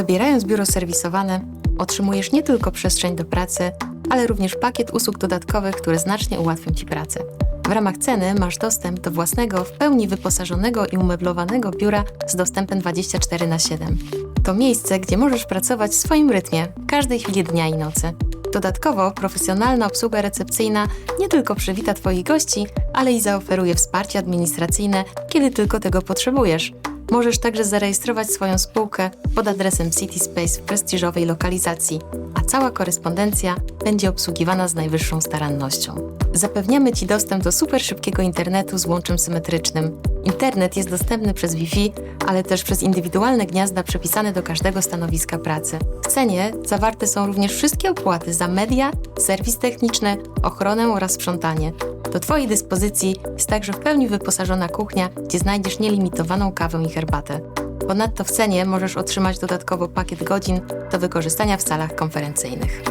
Wybierając biuro serwisowane, otrzymujesz nie tylko przestrzeń do pracy, ale również pakiet usług dodatkowych, które znacznie ułatwią Ci pracę. W ramach ceny masz dostęp do własnego, w pełni wyposażonego i umeblowanego biura z dostępem 24 na 7. To miejsce, gdzie możesz pracować w swoim rytmie, każdej chwili dnia i nocy. Dodatkowo profesjonalna obsługa recepcyjna nie tylko przywita Twoich gości, ale i zaoferuje wsparcie administracyjne, kiedy tylko tego potrzebujesz. Możesz także zarejestrować swoją spółkę pod adresem City Space w prestiżowej lokalizacji, a cała korespondencja będzie obsługiwana z najwyższą starannością. Zapewniamy Ci dostęp do super szybkiego internetu z łączem symetrycznym. Internet jest dostępny przez Wi-Fi, ale też przez indywidualne gniazda przypisane do każdego stanowiska pracy. W cenie zawarte są również wszystkie opłaty za media, serwis techniczny, ochronę oraz sprzątanie. Do Twojej dyspozycji jest także w pełni wyposażona kuchnia, gdzie znajdziesz nielimitowaną kawę i herbatę. Ponadto w cenie możesz otrzymać dodatkowo pakiet godzin do wykorzystania w salach konferencyjnych.